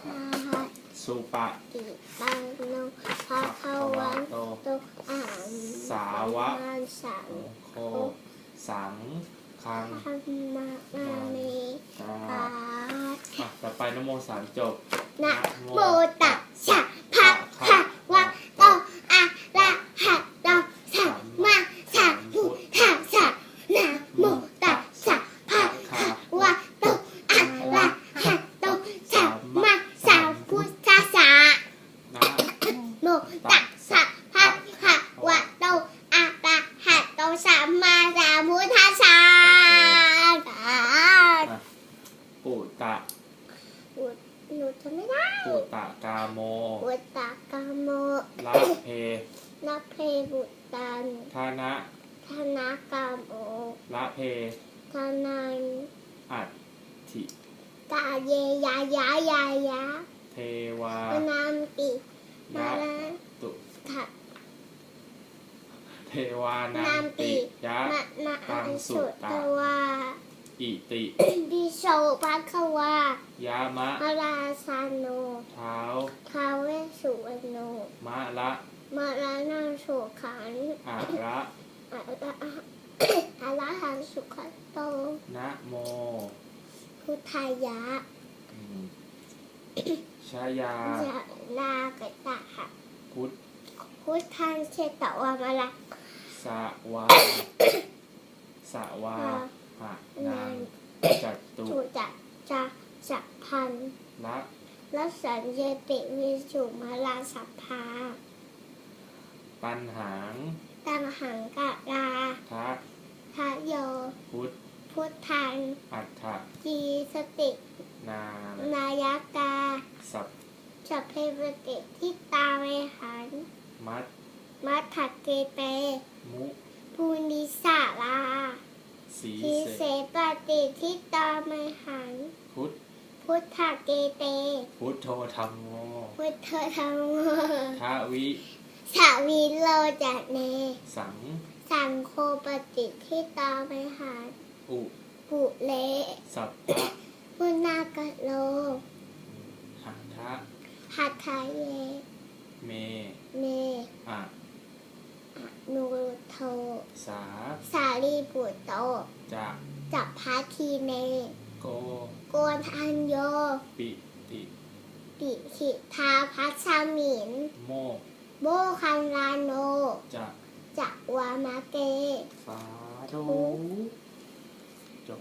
หาสุปะติตังโนภะคะวันโตอะหังสาวะสัมมาสังโคสังคังธรรมะนามิกาปาอะต่อไปนโมสามจบนะโมตัสสะภะคะวะโตอะระหะโตสัมมาสัมพุทธัสสะนะโมตัสสะภะคะวะโตอะระหะโตสัมมาสัมพุทธัสสะ นะ โม ตัสสะภะคะวะโตอะระหะโตสัมมาสัมพุทธัสสะปุตะหนูจะไม่ได้ปุตะกาโมบุตตะกาโมละเพนักเพบุตตันทานะธนากาโอละเพทนันอัตถิตาเยยายายายาเทวานามปิมายะ ลา ตุ ถะ เท วานานามติปิยะมะนะอังสุตวาอิติดิโชภะคะวายามะพระราชาโนเท้าทาเวสสุวรรณโนมะละมาลานาโสขันอะระอะระอะระหังสุขโตนะโม พุทธายะอืมชายาจะนากตะหะพุทธพุทธังเชตวามาละ สวาสวาหะนางจัตุจุจะจะสัพพันละละสัญเยติวิสุมาลาสัพพาปัญหางตังหังกะลาทะทะโย พุทธพุทธัง อัฏฐจีสตินานายกาสัพสัพเพปติที่ตาเวหัน มัตมัทธเกเต มุภูนิสาลาสีทีเสเสปฏิทิตาเมหัน พุทธพุทธเกเต พุทโธธรรมโมพุทธธรรมโมทาวิสาวิโลจะเน สัง สังโคปฏิทิตาเมหันอุปุเลสัพพะมุนากะโลหันทะหัตถะเย เม เม อะนูโท สาสาลีปุตโต จะจับพาทีเน โกโกนทันโย ปิติปิขิทาพัชามิน โมโบคันลาโน จะจักวามาเก สาธุจบ